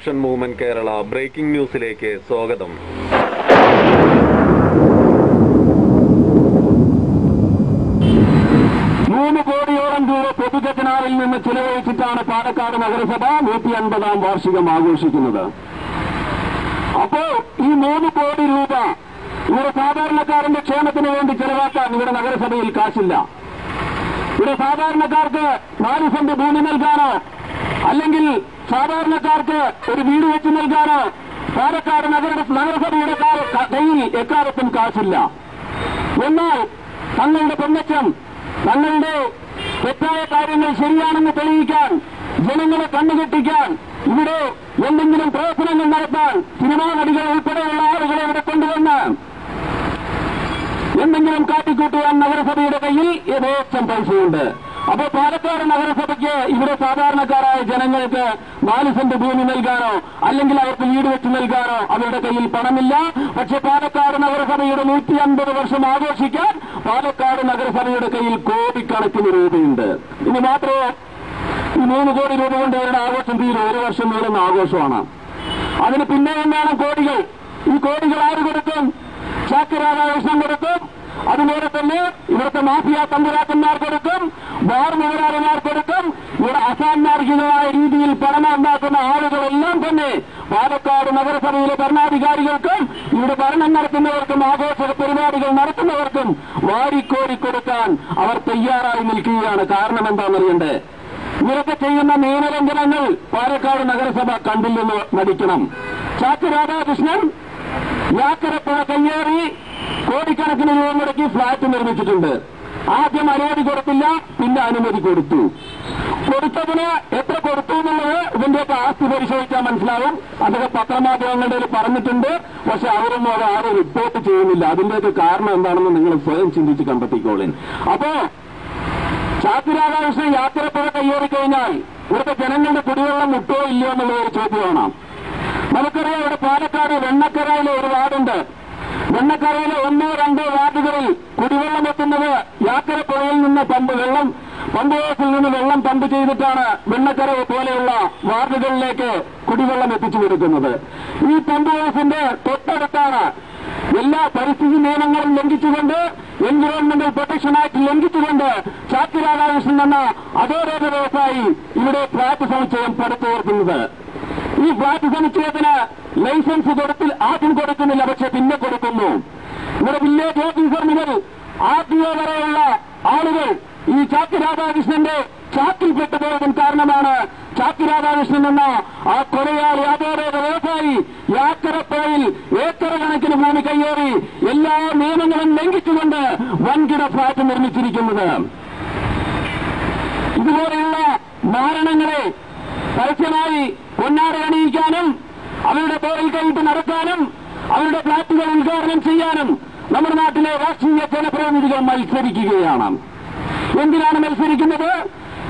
Corruption movement Kerala breaking ന്യൂസിലേക്ക് സ്വാഗതം. മൂന്ന് കോടിയോളം രൂപ പൊതുജനാറിൽ നിന്ന് ചിലവഴിച്ചിട്ടാണ് പാലക്കാട് നഗരസഭ നൂറ്റി അൻപതാം വാർഷികം ആഘോഷിക്കുന്നത്. അപ്പോ ഈ മൂന്ന് കോടി രൂപ ഇവിടെ സാധാരണക്കാരന്റെ ക്ഷേമത്തിന് വേണ്ടി ചെലവാക്കാൻ ഇവിടെ നഗരസഭയിൽ കാശില്ല. ഇവിടെ സാധാരണക്കാർക്ക് നാല് സെന്റ് ഭൂമി നൽകാനോ അല്ലെങ്കിൽ സാധാരണക്കാർക്ക് ഒരു വീട് വെച്ച് നൽകാനോ പാലക്കാട് നഗര നഗരസഭയുടെ കയ്യിൽ എക്കാലത്തും കാശില്ല. എന്നാൽ തങ്ങളുടെ പൊന്നച്ചം തങ്ങളുടെ തെറ്റായ കാര്യങ്ങൾ ശരിയാണെന്ന് തെളിയിക്കാൻ ജനങ്ങളെ കണ്ണുകെട്ടിക്കാൻ ഇവിടെ എന്തെങ്കിലും പ്രവർത്തനങ്ങൾ നടത്താൻ സിനിമാ നടികൾ ഉൾപ്പെടെയുള്ള ആളുകളെ ഇവിടെ കൊണ്ടുവന്ന് എന്തെങ്കിലും കാട്ടിക്കൂട്ടുവാൻ നഗരസഭയുടെ കയ്യിൽ യഥേച്ഛം പൈസയുണ്ട്. അപ്പൊ പാലക്കാട് നഗരസഭയ്ക്ക് ഇവിടെ സാധാരണക്കാരായ ജനങ്ങൾക്ക് നാല് സെന്റ് ഭൂമി നൽകാനോ അല്ലെങ്കിൽ അവർക്ക് വീട് വെച്ച് നൽകാനോ അവരുടെ കയ്യിൽ പണമില്ല. പക്ഷെ പാലക്കാട് നഗരസഭയുടെ നൂറ്റി അൻപത് വർഷം ആഘോഷിക്കാൻ പാലക്കാട് നഗരസഭയുടെ കയ്യിൽ കോടിക്കണക്കിന് രൂപയുണ്ട്. ഇനി മാത്രമേ ഈ മൂന്ന് കോടി രൂപ കൊണ്ട് അവരുടെ ആഘോഷം തീരും. ഒരു വർഷം നീളുന്ന ആഘോഷമാണ്. അതിന് പിന്നെ വേണം കോടികൾ? ഈ കോടികൾ ആര് കൊടുക്കും? ചാക്ക് രാധാകൃഷ്ണൻ കൊടുക്കും. അതുപോലെ തന്നെ ഇവിടുത്തെ മാഫിയ തമ്പുരാക്കന്മാർ കൊടുക്കും ബാർ മുതലാളിമാർ കൊടുക്കും ഇവിടെ അസാന്മാർഗികമായ രീതിയിൽ പണം ഉണ്ടാക്കുന്ന ആളുകളെല്ലാം തന്നെ പാലക്കാട് നഗരസഭയിലെ ഭരണാധികാരികൾക്കും ഇവിടെ ഭരണം നടത്തുന്നവർക്കും ആഘോഷ പരിപാടികൾ നടത്തുന്നവർക്കും വാരിക്കോരി കൊടുക്കാൻ അവർ തയ്യാറായി നിൽക്കുകയാണ്. കാരണം എന്താണെന്നറിയണ്ടേ? ഇവരൊക്കെ ചെയ്യുന്ന നിയമലംഘനങ്ങൾ പാലക്കാട് നഗരസഭ കണ്ടില്ലെന്ന് നടിക്കണം. ചാക്ക് രാധാകൃഷ്ണൻ യാക്കരപ്പുഴ കയ്യേറി കോടിക്കണക്കിന് രൂപ മുടക്കി ഫ്ളാറ്റ് നിർമ്മിച്ചിട്ടുണ്ട്. ആദ്യം അനുമതി കൊടുത്തില്ല പിന്നെ അനുമതി കൊടുത്തു. കൊടുത്തതിന് എത്ര കൊടുത്തു എന്നുള്ളത് ഇതിന്റെയൊക്കെ ആസ്തി പരിശോധിച്ചാൽ മനസ്സിലാവും. അതൊക്കെ പത്രമാധ്യമങ്ങളുടെ പറഞ്ഞിട്ടുണ്ട് പക്ഷെ അവരൊന്നും അത് ആരും റിപ്പോർട്ട് ചെയ്യുന്നില്ല. അതിന്റെയൊക്കെ കാരണം എന്താണെന്ന് നിങ്ങൾ സ്വയം ചിന്തിച്ച് കണ്ടെത്തിക്കോളിൻ അപ്പോ ചാത്തി രാധാകൃഷ്ണൻ യാത്രപ്പുഴ കയ്യേറിക്കഴിഞ്ഞാൽ ഇവിടുത്തെ ജനങ്ങളുടെ കുടിവെള്ളം മുട്ടോ ഇല്ലയോ എന്നുള്ള ഒരു ചോദ്യമാണ്. നമുക്കറിയാം ഇവിടെ പാലക്കാട് വെണ്ണക്കരയിലെ ഒരു വാർഡുണ്ട് വെണ്ണക്കരയിലെ ഒന്നോ രണ്ടോ വാർഡുകളിൽ കുടിവെള്ളം എത്തുന്നത് യാത്രപ്പുഴയിൽ നിന്ന് പമ്പ് വെള്ളം പമ്പ് ഹൗസിൽ നിന്ന് വെള്ളം പമ്പ് ചെയ്തിട്ടാണ് വെണ്ണക്കര പോലെയുള്ള വാർഡുകളിലേക്ക് കുടിവെള്ളം എത്തിച്ചു കൊടുക്കുന്നത്. ഈ പമ്പ് ഹൗസിന്റെ തൊട്ടടുത്താണ് എല്ലാ പരിസ്ഥിതി നിയമങ്ങളും ലംഘിച്ചുകൊണ്ട് എൻവിറോൺമെന്റൽ പ്രൊട്ടക്ഷൻ ആക്ട് ലംഘിച്ചുകൊണ്ട് ചാത്തി രാധാകൃഷ്ണൻ എന്ന അധോരോധ വ്യവസായി ഇവിടെ ഫ്ളാറ്റ് സമുച്ചയം പടുത്തുയർത്തുന്നത്. ഈ ഫ്ളാറ്റ് സമുച്ചയത്തിന് ലൈസൻസ് കൊടുത്തിൽ ആദ്യം കൊടുക്കുന്നില്ല പക്ഷെ പിന്നെ കൊടുക്കുന്നു. ഇവിടെ വില്ലേജ് ഓഫീസർ മുതൽ ഒ വരെയുള്ള ആളുകൾ ഈ ചാക്കി രാധാകൃഷ്ണന്റെ ചാക്കിൽ പെട്ടുപോയതിന് കാരണമാണ് ചാക്കി രാധാകൃഷ്ണൻ എന്ന ആ കൊലയാളി ആധാരക വ്യവസായി യാക്കരപ്പുഴയിൽ ഏക്കർ കണക്കിന് ഭൂമി കയ്യേറി എല്ലാ നിയമങ്ങളും ലംഘിച്ചുകൊണ്ട് വൻകിട ഫ്ളാറ്റ് നിർമ്മിച്ചിരിക്കുന്നത്. ഇതുപോലെയുള്ള മാരണങ്ങളെ പരസ്യമായി പൊന്നാട അണിയിക്കാനും അവരുടെ കൈയിട്ട് നടക്കാനും അവരുടെ ഫ്ളാറ്റുകൾ ഉദ്ഘാടനം ചെയ്യാനും നമ്മുടെ നാട്ടിലെ രാഷ്ട്രീയ ജനപ്രതിനിധികൾ മത്സരിക്കുകയാണ്. എന്തിനാണ് മത്സരിക്കുന്നത്?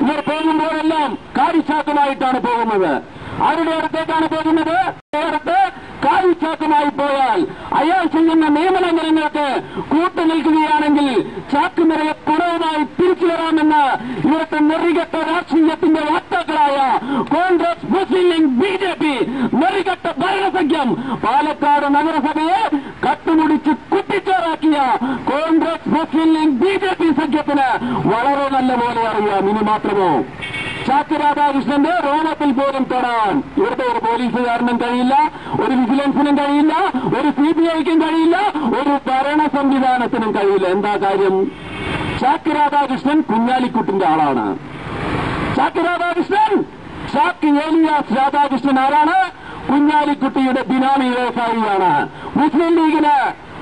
ഇവർ പോകുമ്പോഴെല്ലാം കാരിച്ചാക്കുമായിട്ടാണ് പോകുന്നത്. ആരുടെ അടുത്തേക്കാണ് പോകുന്നത്. അടുത്ത് കാരിച്ചാക്കുമായി പോയാൽ അയാൾ ചെയ്യുന്ന നിയമലംഘനങ്ങൾക്ക് കൂട്ടു നിൽക്കുകയാണെങ്കിൽ ചാക്കുനിറയെ കുറവുമായി തിരിച്ചു വരാമെന്ന് ഇവിടുത്തെ നെറികെട്ട രാഷ്ട്രീയത്തിന്റെ വാർത്താക്കളായ Congress Muslim League B J P നെറികെട്ട ഭരണസഖ്യം. പാലക്കാട് നഗരസഭയെ കട്ടുമുടിച്ച് കുട്ടിച്ചോറാക്കിയ Congress Muslim League B J P സഖ്യത്തിന് വളരെ നല്ല പോലെ അറിയാം. ഇനി മാത്രമോ? ചാക്ക് രാധാകൃഷ്ണന്റെ രോമത്തിൽ പോലും തൊടാൻ ഇവിടുത്തെ ഒരു പോലീസുകാരനും കഴിയില്ല ഒരു വിജിലൻസിനും കഴിയില്ല ഒരു സി ബി ഐക്കും കഴിയില്ല ഒരു ഭരണ സംവിധാനത്തിനും കഴിയില്ല. എന്താ കാര്യം? ചാക്ക് രാധാകൃഷ്ണൻ കുഞ്ഞാലിക്കുട്ടിന്റെ ആളാണ്. ചാക്ക് രാധാകൃഷ്ണൻ? ചാക്ക് ഏലിയാസ് രാധാകൃഷ്ണൻ ആരാണ്? കുഞ്ഞാലിക്കുട്ടിയുടെ ബിനാമി വ്യവസായിയാണ് മുസ്ലിം ലീഗിന്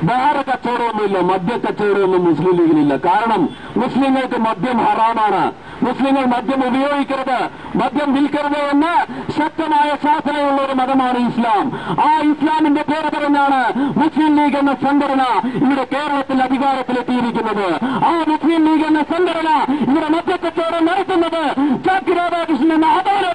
വേറെ കച്ചവടമൊന്നുമില്ല മദ്യ കച്ചവടമൊന്നും മുസ്ലിം ലീഗിനില്ല. കാരണം മുസ്ലിങ്ങൾക്ക് മദ്യം ഹറാമാണ്. മുസ്ലിങ്ങൾ മദ്യം ഉപയോഗിക്കരുത് മദ്യം വിൽക്കരുത് എന്ന് ശക്തമായ ശാസനയുള്ള ഒരു മതമാണ് ഇസ്ലാം. ആ ഇസ്ലാമിന്റെ പേര് പറഞ്ഞാണ് മുസ്ലിം ലീഗ് എന്ന സംഘടന ഇവിടെ കേരളത്തിൽ അധികാരത്തിലെത്തിയിരിക്കുന്നത്. ആ മുസ്ലിം ലീഗ് എന്ന സംഘടന ഇവിടെ മദ്യക്കച്ചവടം നടത്തുന്നത് ചാക്കി രാധാകൃഷ്ണൻ എന്ന അപാര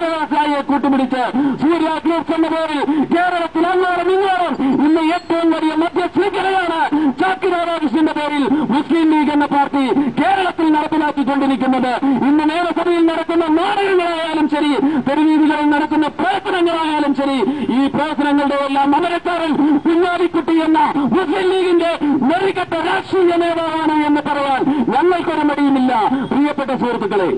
കൂട്ടുപിടിച്ച് സൂര്യ ഗ്രൂപ്പ്സ് എന്ന പേരിൽ കേരളത്തിൽ അങ്ങോളം ഇങ്ങോളം ഇന്ന് ഏറ്റവും വലിയ മധ്യസ്വീകരയാണ് ചാക്കി രാധാകൃഷ്ണന്റെ പേരിൽ മുസ്ലിം ലീഗ് എന്ന പാർട്ടി കേരളത്തിൽ നടപ്പിലാക്കിക്കൊണ്ടിരിക്കുന്നത്. ഇന്ന് നിയമസഭയിൽ നടക്കുന്ന നാടകങ്ങളായാലും ശരി തെരുവീതികളിൽ നടക്കുന്ന പ്രവർത്തന പ്രവർത്തനങ്ങളായാലും ശരി ഈ പ്രവർത്തനങ്ങളുടെ എല്ലാം അമരക്കാരൻ കുഞ്ഞാലിക്കുട്ടി എന്ന മുസ്ലിം ലീഗിന്റെ നെറികെട്ട രാഷ്ട്രീയ നേതാവാണ് എന്ന് പറയാൻ ഞങ്ങൾക്കൊരു മടിയുമില്ല. പ്രിയപ്പെട്ട സുഹൃത്തുക്കളെ